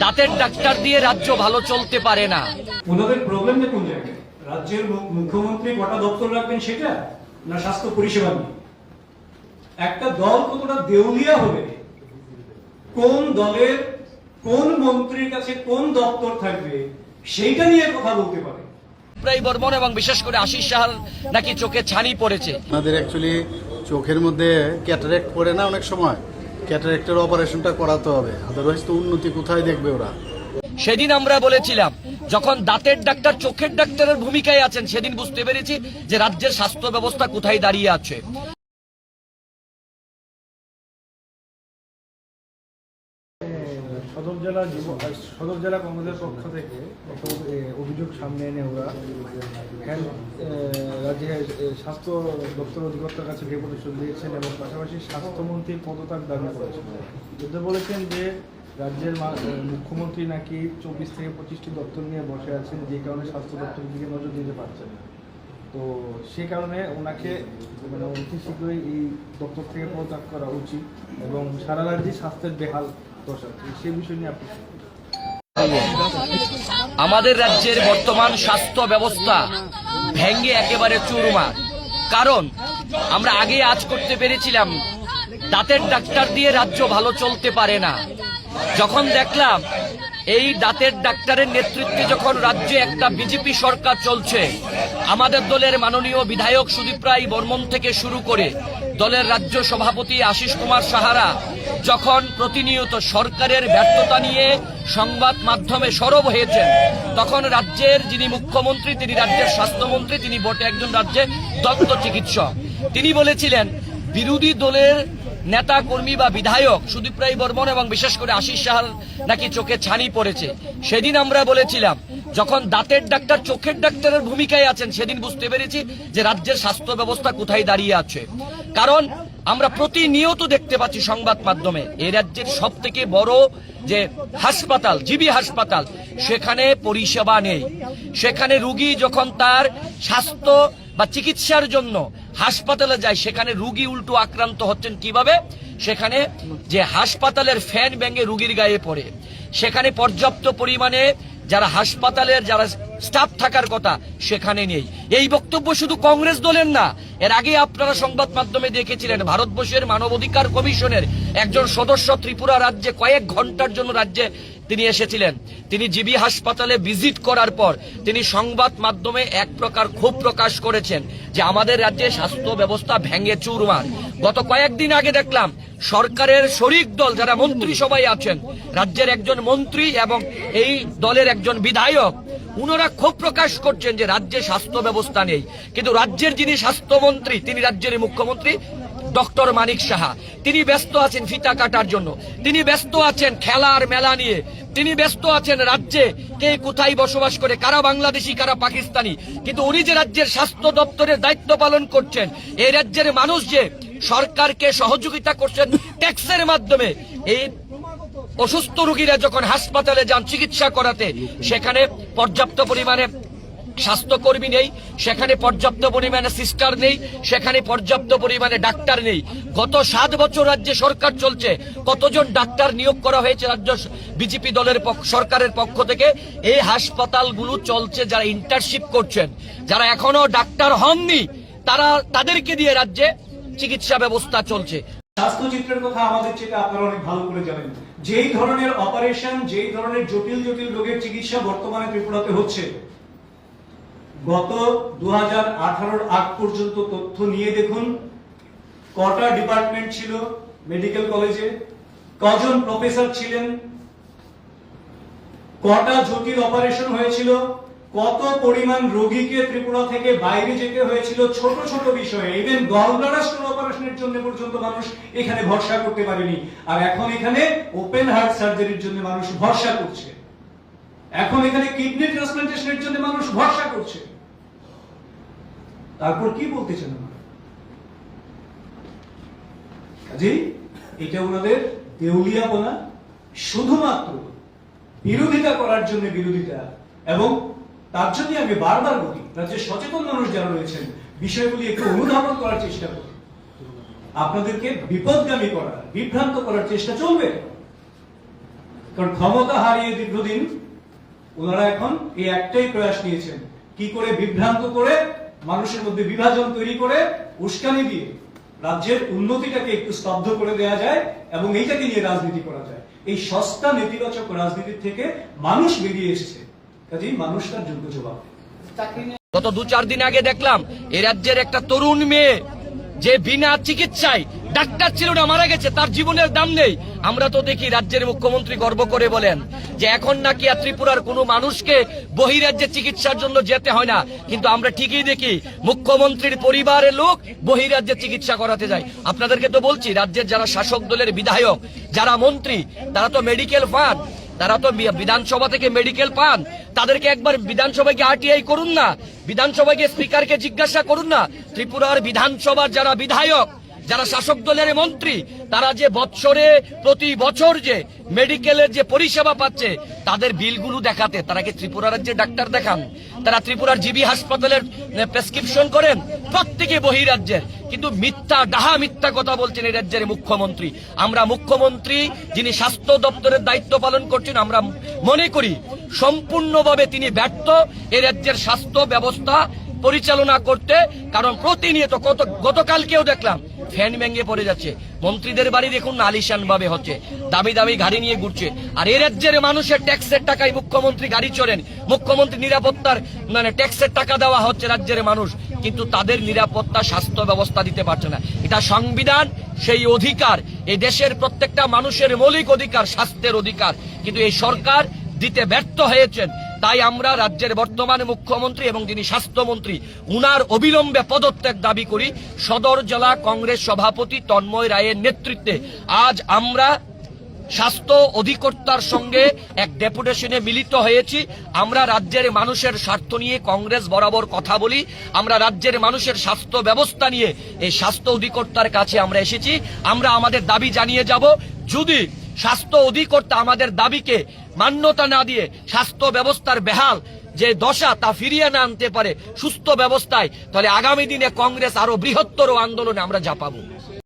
দাঁতের ডাক্তার দিয়ে রাজ্য ভালো চলতে পারে না। ওনাদের প্রবলেমটা কোন জায়গায় রাজ্যের মুখ্যমন্ত্রী কটা দপ্তর রাখবেন সেটা না স্বাস্থ্য পরিষেবা নিয়ে? একটা দল কতটা দেউলিয়া হবে? কোন দলের কোন মন্ত্রীর কাছে কোন দপ্তর থাকবে? সেইটা নিয়ে কথা বলতে পারে। প্রায় বর্মন এবং বিশেষ করে আশিস সাহার নাকি চোখে ছানি পড়েছে। আমাদের অ্যাকচুয়ালি চোখের মধ্যে ক্যাটারেক্ট পড়ে না অনেক সময়? ক্যাটারেক্টের অপারেশনটা করাতে হবে আদারওয়াইজ তো উন্নতি কোথায় দেখবে ওরা? সেদিন আমরা বলেছিলাম, যখন দাঁতের ডাক্তার চোখের ডাক্তারের ভূমিকায় আছেন, সেদিন বুঝতে পেরেছি যে রাজ্যের স্বাস্থ্য ব্যবস্থা কোথায় দাঁড়িয়ে আছে। সদর জেলা সদর জেলা কংগ্রেসের পক্ষ থেকে অভিযোগ সামনে এনে ওরা রাজ্যের স্বাস্থ্য দপ্তর অধিকর্তার কাছে ডেপুটেশন দিয়েছেন এবং পাশাপাশি স্বাস্থ্যমন্ত্রীর পদত্যাগ দাবি করেছেন। যুদ্ধ বলেছেন যে রাজ্যের মুখ্যমন্ত্রী নাকি চব্বিশ থেকে পঁচিশটি দপ্তর নিয়ে বসে আছেন, যে কারণে স্বাস্থ্য দপ্তরের দিকে নজর দিতে পারছেন না। তো সে কারণে ওনাকে মানে অতি শীঘ্রই এই দপ্তর থেকে পদত্যাগ করা উচিত এবং সারা রাজ্যে স্বাস্থ্যের বেহাল আমাদের রাজ্যের বর্তমান স্বাস্থ্য ব্যবস্থা ভেঙ্গে একেবারে চুরমা কারণ আমরা আগে আজ করতে পেরেছিলাম, দাঁতের ডাক্তার দিয়ে রাজ্য ভালো চলতে পারে না। যখন দেখলাম এই দাঁতের ডাক্তারের নেতৃত্বে যখন রাজ্যে একটা বিজেপি সরকার চলছে, আমাদের দলের মাননীয় বিধায়ক সুদীপ রায় বর্মন থেকে শুরু করে দলের রাজ্য সভাপতি আশিস কুমার সাহারা যখন প্রতিনিয়ত সরকারের ব্যর্থতা নিয়ে সংবাদ মাধ্যমে সরব হয়েছেন, তখন রাজ্যের যিনি মুখ্যমন্ত্রী, তিনি রাজ্যের স্বাস্থ্যমন্ত্রী, তিনি বটে একজন রাজ্যের দত্ত চিকিৎসক। তিনি বলেছিলেন, বিরোধী দলের নেতা, কর্মী বা বিধায়ক সুদীপ রায় বর্মন এবং বিশেষ করে আশিস সাহার নাকি চোখে ছানি পড়েছে। সেদিন আমরা বলেছিলাম, যখন দাঁতের ডাক্তার চোখের ডাক্তারের ভূমিকায় আছেন, সেদিন বুঝতে পেরেছি যে রাজ্যের স্বাস্থ্য ব্যবস্থা কোথায় দাঁড়িয়ে আছে। কারণ আমরা প্রতিনিয়ত দেখতে পাচ্ছি সংবাদ মাধ্যমে এই রাজ্যের সব থেকে বড় যে হাসপাতাল, জিবি হাসপাতাল, সেখানে পরিষেবা নেই। সেখানে রুগী যখন তার স্বাস্থ্য বা চিকিৎসার জন্য হাসপাতালে যায়, সেখানে রুগী উল্টো আক্রান্ত হচ্ছেন কীভাবে? সেখানে যে হাসপাতালের ফ্যান ব্যাঙ্গে রুগীর গায়ে পড়ে। সেখানে পর্যাপ্ত পরিমাণে যারা হাসপাতালের যারা স্টাফ থাকার কথা, সেখানে নেই। এই বক্তব্য শুধু কংগ্রেস দলের না, এর আগে আপনারা সংবাদ মাধ্যমে দেখেছিলেন, ভারতবর্ষের মানবাধিকার কমিশনের একজন সদস্য ত্রিপুরা রাজ্যে কয়েক ঘণ্টার জন্য রাজ্যে তিনি এসেছিলেন। তিনি জিবি হাসপাতালে ভিজিট করার পর তিনি সংবাদ মাধ্যমে এক প্রকার ক্ষোভ প্রকাশ করেছেন। যে আমাদের রাজ্যে স্বাস্থ্য ব্যবস্থা ভেঙে চুরমার। গত কয়েকদিন আগে দেখলাম, সরকারের শরিক দল যারা মন্ত্রিসভায় আছেন, রাজ্যের একজন মন্ত্রী এবং এই দলের একজন বিধায়ক, উনারা ক্ষোভ প্রকাশ করছেন যে রাজ্যে স্বাস্থ্য ব্যবস্থা নেই। কিন্তু রাজ্যের যিনি স্বাস্থ্যমন্ত্রী, তিনি রাজ্যের মুখ্যমন্ত্রী, ডক্টর মানিক সাহা। তিনি ব্যস্ত আছেন ফিতা কাটার জন্য। তিনি ব্যস্ত আছেন খেলার মেলা নিয়ে। তিনি ব্যস্ত আছেন রাজ্যে। কে কোথায় বসবাস করে, কারা বাংলাদেশি, কারা পাকিস্তানি? কিন্তু উনি যে রাজ্যের স্বাস্থ্য দপ্তরের দায়িত্ব পালন করছেন এই রাজ্যের মানুষ যে সরকারকে সহযোগিতা করছেন ট্যাক্সের মাধ্যমে এই অসুস্থ রোগীরা যখন হাসপাতালে যান চিকিৎসা করাতে, সেখানে পর্যাপ্ত পরিমাণে স্বাস্থ্যকর্মী নেই, সেখানে পর্যাপ্ত পরিমাণে সিস্টার নেই, সেখানে পর্যাপ্ত পরিমাণে ডাক্তার নেই। গত সাত বছর রাজ্যে সরকার চলছে, কতজন ডাক্তার নিয়োগ করা হয়েছে রাজ্য বিজেপি দলের সরকারের পক্ষ থেকে? এই হাসপাতালগুলো চলছে যারা ইন্টার্নশিপ করছেন, যারা এখনও ডাক্তার হননি, তারা তাদেরকে দিয়ে রাজ্যে চিকিৎসা ব্যবস্থা চলছে। স্বাস্থ্য চিত্রের কথা আমাদের চেয়ে আপনারা অনেক ভালো করে জানেন। যেই ধরনের অপারেশন যেই ধরনের জটিল জটিল রোগের চিকিৎসা বর্তমানে ত্রিপুরাতে হচ্ছে গত দু হাজার আগ পর্যন্ত তথ্য নিয়ে দেখুন, কটা ডিপার্টমেন্ট ছিল মেডিকেল কলেজে, কজন প্রফেসর ছিলেন, কটা জটিল অপারেশন হয়েছিল, কত পরিমাণ রোগীকে ত্রিপুরা থেকে বাইরে যেতে হয়েছিল, ছোট ছোট বিষয়ে ইভেন গলব্লাডার স্টোন অপারেশনের জন্য পর্যন্ত মানুষ এখানে ভরসা করতে পারেনি। আর এখন এখানে ওপেন হার্ট সার্জারির জন্য মানুষ ভরসা করছে। এখন এখানে কিডনি ট্রান্সপ্লান্টেশনের জন্য মানুষ ভরসা করছে। তারপর কি বলতে চান কাজেই এটা ওনাদের দেউলিয়াপনা শুধুমাত্র বিরোধিতা করার জন্য বিরোধিতা এবং তার জন্য আমি বারবার বলি রাজ্যের সচেতন মানুষ যারা রয়েছেন, বিষয়গুলি একটু অনুধাবন করার চেষ্টা করি আপনাদেরকে বিপদগামী করা, বিভ্রান্ত করার চেষ্টা চলবে। কারণ ক্ষমতা হারিয়ে দীর্ঘদিন ওনারা এখন এই একটাই প্রয়াস নিয়েছেন, কি করে বিভ্রান্ত করে মানুষের মধ্যে বিভাজন তৈরি করে উস্কানি দিয়ে রাজ্যের উন্নতিটাকে একটু স্তব্ধ করে দেয়া যায় এবং এইটাকে নিয়ে রাজনীতি করা যায়। এই সস্তা নেতিবাচক রাজনীতির থেকে মানুষ বেরিয়ে এসেছে। কাজেই মানুষ তার যোগ্য জবাব গত দু চার দিন আগে দেখলাম, এ রাজ্যের একটা তরুণ মেয়ে যে বিনা চিকিৎসায় ডাক্তার ছিল না, মারা গেছে, তার জীবনের দাম নেই। আমরা তো দেখি রাজ্যের মুখ্যমন্ত্রী গর্ব করে বলেন যে এখন নাকি আর ত্রিপুরার কোনো মানুষকে বহিরাজ্যে চিকিৎসার জন্য যেতে হয় না। কিন্তু আমরা ঠিকই দেখি মুখ্যমন্ত্রীর পরিবারের লোক বহিরাজ্যে চিকিৎসা করাতে যায়। আপনাদেরকে তো বলছি, রাজ্যের যারা শাসক দলের বিধায়ক, যারা মন্ত্রী, তারা তো মেডিকেল পান তারা তো বিধানসভা থেকে মেডিকেল পান। তাদেরকে একবার বিধানসভায় গিয়ে আরটিআই করুন না। বিধানসভায় গিয়ে স্পিকারকে জিজ্ঞাসা করুন না। ত্রিপুরার বিধানসভার যারা বিধায়ক যারা শাসক দলের মন্ত্রী, তারা যে বৎসরে, প্রতি বছর যে মেডিকেলের যে পরিষেবা পাচ্ছে, তাদের বিলগুলো দেখাতে, তারা কি ত্রিপুরা রাজ্যে ডাক্তার দেখান? তারা ত্রিপুরার জিবি হাসপাতালের প্রেসক্রিপশন করেন প্রত্যেকে বহিরাজ্যের। কিন্তু মিথ্যা, ডাহা মিথ্যা কথা বলছেন এই রাজ্যের মুখ্যমন্ত্রী। আমরা মুখ্যমন্ত্রী যিনি স্বাস্থ্য দপ্তরের দায়িত্ব পালন করছেন, আমরা মনে করি সম্পূর্ণভাবে তিনি ব্যর্থ এই রাজ্যের স্বাস্থ্য ব্যবস্থা পরিচালনা করতে। কারণ প্রতিনিয়ত কত, গতকালকেও দেখলাম ফ্যান ভেঙে পড়ে যাচ্ছে। মন্ত্রীদের বাড়ি দেখুন আলিশান ভাবে হচ্ছে। দামি দামি গাড়ি নিয়ে ঘুরছে। আর এ রাজ্যের মানুষের ট্যাক্সের টাকায় মুখ্যমন্ত্রী গাড়ি চড়েন। মুখ্যমন্ত্রী নিরাপত্তার মানে ট্যাক্সের টাকা দেওয়া হচ্ছে রাজ্যের মানুষ। কিন্তু তাদের নিরাপত্তা, স্বাস্থ্য ব্যবস্থা দিতে পারছে না। এটা সংবিধান, সেই অধিকার। এই দেশের প্রত্যেকটা মানুষের মৌলিক অধিকার, স্বাস্থ্যের অধিকার। কিন্তু এই সরকার দিতে ব্যর্থ হয়েছেন। তাই আমরা রাজ্যের বর্তমান মুখ্যমন্ত্রী এবং যিনি স্বাস্থ্যমন্ত্রী, উনার অবিলম্বে পদত্যাগ দাবি করি। সদর জেলা কংগ্রেস সভাপতি তন্ময় রায়ের নেতৃত্বে আজ আমরা স্বাস্থ্য অধিকর্তার সঙ্গে এক ডেপুটেশনে মিলিত হয়েছি। আমরা রাজ্যের মানুষের স্বার্থ নিয়ে কংগ্রেস বরাবর কথা বলি। আমরা রাজ্যের মানুষের স্বাস্থ্য ব্যবস্থা নিয়ে এই স্বাস্থ্য অধিকর্তার কাছে আমরা এসেছি। আমরা আমাদের দাবি জানিয়ে যাব। যদি স্বাস্থ্য অধিকর্তা আমাদের দাবিকে মান্যতা না দিয়ে স্বাস্থ্য ব্যবস্থার বেহাল যে দশা তা ফিরিয়ে না আনতে পারে সুস্থ ব্যবস্থায়, তাহলে আগামী দিনে কংগ্রেস আরও বৃহত্তর আন্দোলনে আমরা ঝাঁপাবো